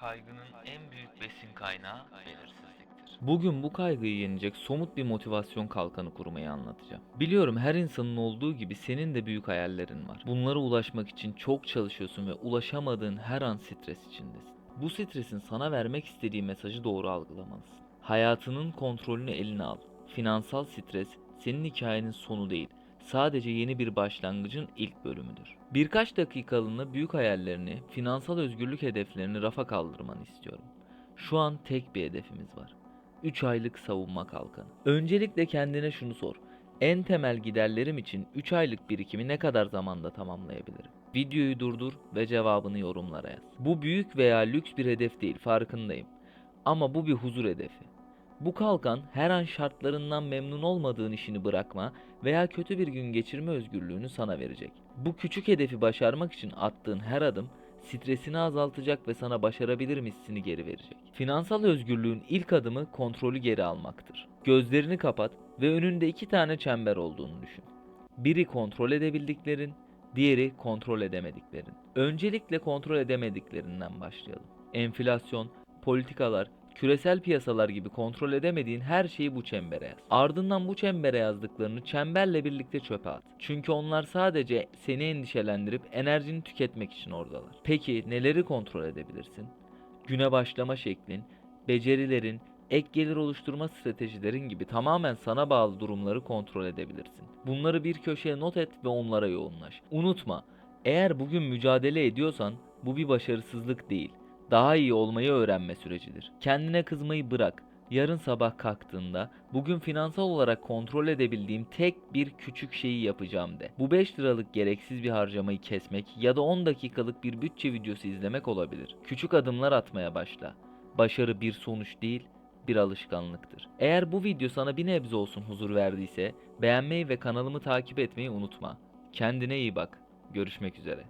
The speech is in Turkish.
Kaygının en büyük besin kaynağı belirsizliktir. Bugün bu kaygıyı yenecek somut bir motivasyon kalkanı kurmayı anlatacağım. Biliyorum her insanın olduğu gibi senin de büyük hayallerin var. Bunlara ulaşmak için çok çalışıyorsun ve ulaşamadığın her an stres içindesin. Bu stresin sana vermek istediği mesajı doğru algılamalısın. Hayatının kontrolünü eline al. Finansal stres senin hikayenin sonu değil. Sadece yeni bir başlangıcın ilk bölümüdür. Birkaç dakikalığına büyük hayallerini, finansal özgürlük hedeflerini rafa kaldırmanı istiyorum. Şu an tek bir hedefimiz var. 3 aylık savunma kalkanı. Öncelikle kendine şunu sor. En temel giderlerim için 3 aylık birikimi ne kadar zamanda tamamlayabilirim? Videoyu durdur ve cevabını yorumlara yaz. Bu büyük veya lüks bir hedef değil farkındayım. Ama bu bir huzur hedefi. Bu kalkan her an şartlarından memnun olmadığın işini bırakma veya kötü bir gün geçirme özgürlüğünü sana verecek. Bu küçük hedefi başarmak için attığın her adım stresini azaltacak ve sana başarabilir hissini geri verecek. Finansal özgürlüğün ilk adımı kontrolü geri almaktır. Gözlerini kapat ve önünde iki tane çember olduğunu düşün. Biri kontrol edebildiklerin, diğeri kontrol edemediklerin. Öncelikle kontrol edemediklerinden başlayalım. Enflasyon, politikalar, küresel piyasalar gibi kontrol edemediğin her şeyi bu çembere yaz. Ardından bu çembere yazdıklarını çemberle birlikte çöpe at. Çünkü onlar sadece seni endişelendirip enerjini tüketmek için oradalar. Peki neleri kontrol edebilirsin? Güne başlama şeklin, becerilerin, ek gelir oluşturma stratejilerin gibi tamamen sana bağlı durumları kontrol edebilirsin. Bunları bir köşeye not et ve onlara yoğunlaş. Unutma, eğer bugün mücadele ediyorsan bu bir başarısızlık değil daha iyi olmayı öğrenme sürecidir. Kendine kızmayı bırak. Yarın sabah kalktığında bugün finansal olarak kontrol edebildiğim tek bir küçük şeyi yapacağım de. Bu 5 liralık gereksiz bir harcamayı kesmek ya da 10 dakikalık bir bütçe videosu izlemek olabilir. Küçük adımlar atmaya başla. Başarı bir sonuç değil, bir alışkanlıktır. Eğer bu video sana bir nebze olsun huzur verdiyse beğenmeyi ve kanalımı takip etmeyi unutma. Kendine iyi bak. Görüşmek üzere.